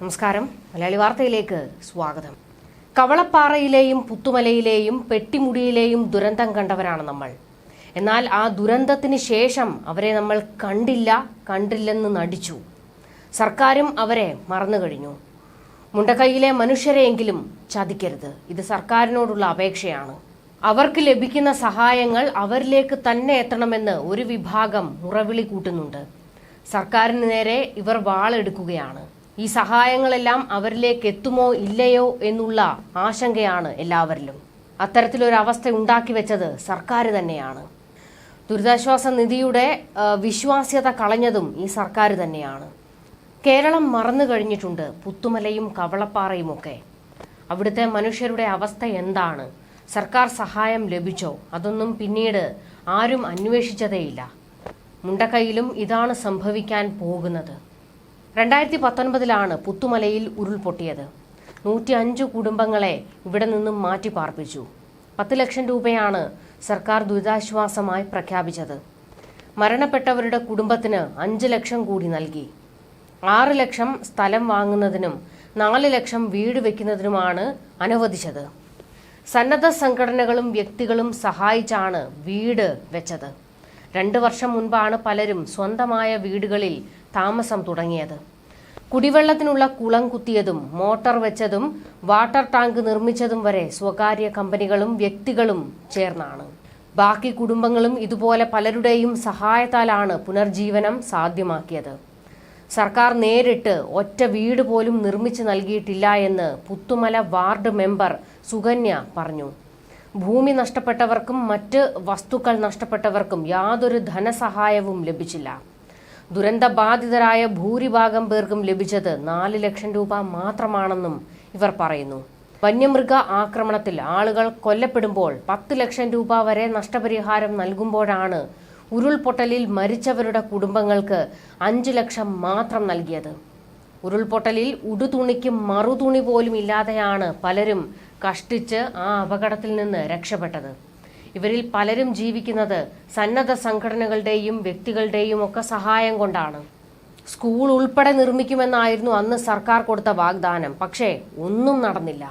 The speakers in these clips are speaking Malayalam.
നമസ്കാരം. മലയാളി വാർത്തയിലേക്ക് സ്വാഗതം. കവളപ്പാറയിലെയും പുത്തുമലയിലെയും പെട്ടിമുടിയിലെയും ദുരന്തം കണ്ടവരാണ് നമ്മൾ. എന്നാൽ ആ ദുരന്തത്തിന് ശേഷം അവരെ നമ്മൾ കണ്ടില്ല കണ്ടില്ലെന്ന് നടിച്ചു. സർക്കാരും അവരെ മറന്നു കഴിഞ്ഞു. മുണ്ടക്കൈയിലെ മനുഷ്യരെയെങ്കിലും ചതിക്കരുത്. ഇത് സർക്കാരിനോടുള്ള അപേക്ഷയാണ്. അവർക്ക് ലഭിക്കുന്ന സഹായങ്ങൾ അവരിലേക്ക് തന്നെ എത്തണമെന്ന് ഒരു വിഭാഗം മുറവിളി കൂട്ടുന്നുണ്ട്. സർക്കാരിന് നേരെ ഇവർ വാളെടുക്കുകയാണ്. ഈ സഹായങ്ങളെല്ലാം അവരിലേക്ക് എത്തുമോ ഇല്ലയോ എന്നുള്ള ആശങ്കയാണ് എല്ലാവരിലും. അത്തരത്തിലൊരവസ്ഥ ഉണ്ടാക്കി വെച്ചത് സർക്കാർ തന്നെയാണ്. ദുരിതാശ്വാസ നിധിയുടെ വിശ്വാസ്യത കളഞ്ഞതും ഈ സർക്കാർ തന്നെയാണ്. കേരളം മറന്നു കഴിഞ്ഞിട്ടുണ്ട് പുത്തുമലയും കവളപ്പാറയുമൊക്കെ. അവിടുത്തെ മനുഷ്യരുടെ അവസ്ഥ എന്താണ്? സർക്കാർ സഹായം ലഭിച്ചോ? അതൊന്നും പിന്നീട് ആരും അന്വേഷിച്ചതേയില്ല. മുണ്ടക്കൈയിലും ഇതാണ് സംഭവിക്കാൻ പോകുന്നത്. രണ്ടായിരത്തി പത്തൊൻപതിലാണ് പുത്തുമലയിൽ ഉരുൾപൊട്ടിയത്. നൂറ്റി അഞ്ച് കുടുംബങ്ങളെ ഇവിടെ നിന്നും മാറ്റി പാർപ്പിച്ചു പത്ത് ലക്ഷം രൂപയാണ് സർക്കാർ ദുരിതാശ്വാസമായി പ്രഖ്യാപിച്ചത്. മരണപ്പെട്ടവരുടെ കുടുംബത്തിന് അഞ്ച് ലക്ഷം കൂടി നൽകി. ആറ് ലക്ഷം സ്ഥലം വാങ്ങുന്നതിനും നാല് ലക്ഷം വീട് വെക്കുന്നതിനുമാണ് അനുവദിച്ചത്. സന്നദ്ധ സംഘടനകളും വ്യക്തികളും സഹായിച്ചാണ് വീട് വെച്ചത്. രണ്ട് വർഷം മുൻപാണ് പലരും സ്വന്തമായ വീടുകളിൽ താമസം തുടങ്ങിയത്. കുടിവെള്ളത്തിനുള്ള കുളം കുത്തിയതും മോട്ടോർ വെച്ചതും വാട്ടർ ടാങ്ക് നിർമ്മിച്ചതും വരെ സ്വകാര്യ കമ്പനികളും വ്യക്തികളും ചേർന്നാണ്. ബാക്കി കുടുംബങ്ങളും ഇതുപോലെ പലരുടെയും സഹായത്താലാണ് പുനർജീവനം സാധ്യമാക്കിയത്. സർക്കാർ നേരിട്ട് ഒറ്റ വീട് പോലും നിർമ്മിച്ച് നൽകിയിട്ടില്ല എന്ന് പുത്തുമല വാർഡ് മെമ്പർ സുകന്യ പറഞ്ഞു. ഭൂമി നഷ്ടപ്പെട്ടവർക്കും മറ്റ് വസ്തുക്കൾ നഷ്ടപ്പെട്ടവർക്കും യാതൊരു ധനസഹായവും ലഭിച്ചില്ല. ദുരന്തബാധിതരായ ഭൂരിഭാഗം പേർക്കും ലഭിച്ചത് നാല് ലക്ഷം രൂപ മാത്രമാണെന്നും ഇവർ പറയുന്നു. വന്യമൃഗ ആക്രമണത്തിൽ ആളുകൾ കൊല്ലപ്പെടുമ്പോൾ പത്ത് ലക്ഷം രൂപ വരെ നഷ്ടപരിഹാരം നൽകുമ്പോഴാണ് ഉരുൾപൊട്ടലിൽ മരിച്ചവരുടെ കുടുംബങ്ങൾക്ക് അഞ്ചു ലക്ഷം മാത്രം നൽകിയത്. ഉരുൾപൊട്ടലിൽ ഉടുതുണിക്ക് മറുതുണി പോലും ഇല്ലാതെയാണ് പലരും കഷ്ടിച്ച് ആ അപകടത്തിൽ നിന്ന് രക്ഷപ്പെട്ടത്. ഇവരിൽ പലരും ജീവിക്കുന്നത് സന്നദ്ധ സംഘടനകളുടെയും വ്യക്തികളുടെയും ഒക്കെ സഹായം കൊണ്ടാണ്. സ്കൂൾ ഉൾപ്പെടെ നിർമ്മിക്കുമെന്നായിരുന്നു അന്ന് സർക്കാർ കൊടുത്ത വാഗ്ദാനം. പക്ഷേ ഒന്നും നടന്നില്ല.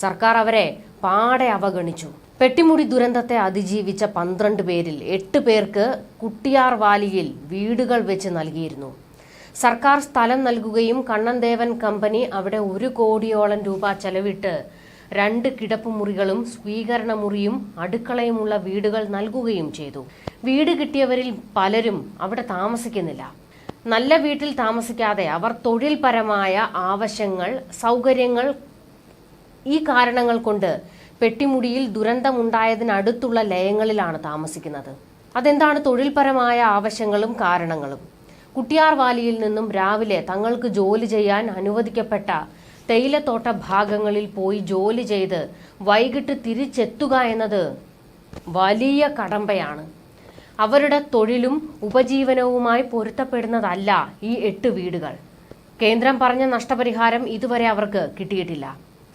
സർക്കാർ അവരെ പാടെ അവഗണിച്ചു. പെട്ടിമുടി ദുരന്തത്തെ അതിജീവിച്ച പന്ത്രണ്ട് പേരിൽ എട്ട് പേർക്ക് കുട്ടിയാർ വാലിയിൽ വീടുകൾ വെച്ച് നൽകിയിരുന്നു. സർക്കാർ സ്ഥലം നൽകുകയും കണ്ണൻദേവൻ കമ്പനി അവിടെ ഒരു കോടിയോളം രൂപ ചെലവിട്ട് രണ്ട് കിടപ്പുമുറികളും സ്വീകരണ മുറിയും അടുക്കളയുമുള്ള വീടുകൾ നൽകുകയും ചെയ്തു. വീട് കിട്ടിയവരിൽ പലരും അവിടെ താമസിക്കുന്നില്ല. നല്ല വീട്ടിൽ താമസിക്കാതെ അവർ തൊഴിൽപരമായ ആവശ്യങ്ങൾ സൗകര്യങ്ങൾ ഈ കാരണങ്ങൾ കൊണ്ട് പെട്ടിമുടിയിൽ ദുരന്തമുണ്ടായതിനടുത്തുള്ള ലയങ്ങളിലാണ് താമസിക്കുന്നത്. അതെന്താണ് തൊഴിൽപരമായ ആവശ്യങ്ങളും കാരണങ്ങളും? കുട്ടിയാർവാലിയിൽ നിന്നും രാവിലെ തങ്ങൾക്ക് ജോലി ചെയ്യാൻ അനുവദിക്കപ്പെട്ട തേയിലത്തോട്ട ഭാഗങ്ങളിൽ പോയി ജോലി ചെയ്ത് വൈകിട്ട് തിരിച്ചെത്തുക എന്നത് വലിയ കടമ്പയാണ്. അവരുടെ തൊഴിലും ഉപജീവനവുമായി പൊരുത്തപ്പെടുന്നതല്ല ഈ എട്ട് വീടുകൾ. കേന്ദ്രം പറഞ്ഞ നഷ്ടപരിഹാരം ഇതുവരെ അവർക്ക് കിട്ടിയിട്ടില്ല.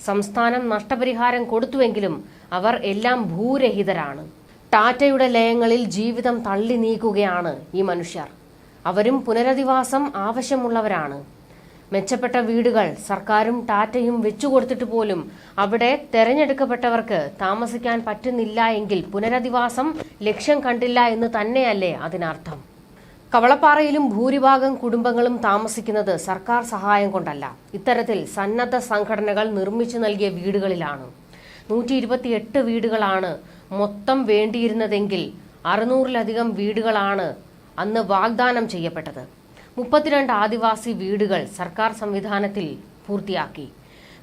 സംസ്ഥാനം നഷ്ടപരിഹാരം കൊടുത്തുവെങ്കിലും അവർ എല്ലാം ഭൂരഹിതരാണ്. ടാറ്റയുടെ ലയങ്ങളിൽ ജീവിതം തള്ളി നീക്കുകയാണ് ഈ മനുഷ്യർ. അവരും പുനരധിവാസം ആവശ്യമുള്ളവരാണ്. മെച്ചപ്പെട്ട വീടുകൾ സർക്കാരും ടാറ്റയും വെച്ചു കൊടുത്തിട്ട് പോലും അവിടെ തെരഞ്ഞെടുക്കപ്പെട്ടവർക്ക് താമസിക്കാൻ പറ്റുന്നില്ല എങ്കിൽ പുനരധിവാസം ലക്ഷ്യം കണ്ടില്ല എന്ന് തന്നെയല്ലേ അതിനർത്ഥം. കവളപ്പാറയിലും ഭൂരിഭാഗം കുടുംബങ്ങളും താമസിക്കുന്നത് സർക്കാർ സഹായം കൊണ്ടല്ല. ഇത്തരത്തിൽ സന്നദ്ധ സംഘടനകൾ നിർമ്മിച്ചു നൽകിയ വീടുകളിലാണ്. നൂറ്റി ഇരുപത്തിയെട്ട് വീടുകളാണ് മൊത്തം വേണ്ടിയിരുന്നതെങ്കിൽ അറുന്നൂറിലധികം വീടുകളാണ് അന്ന് വാഗ്ദാനം ചെയ്യപ്പെട്ടത്. മുപ്പത്തിരണ്ട് ആദിവാസി വീടുകൾ സർക്കാർ സംവിധാനത്തിൽ പൂർത്തിയാക്കി.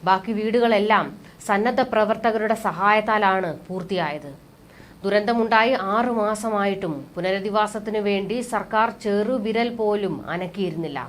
ബാക്കി വീടുകളെല്ലാം സന്നദ്ധ പ്രവർത്തകരുടെ സഹായത്താലാണ് പൂർത്തിയായത്. ദുരന്തമുണ്ടായി ആറു മാസമായിട്ടും പുനരധിവാസത്തിനു വേണ്ടി സർക്കാർ ചെറുവിരൽ പോലും അനക്കിയിരുന്നില്ല.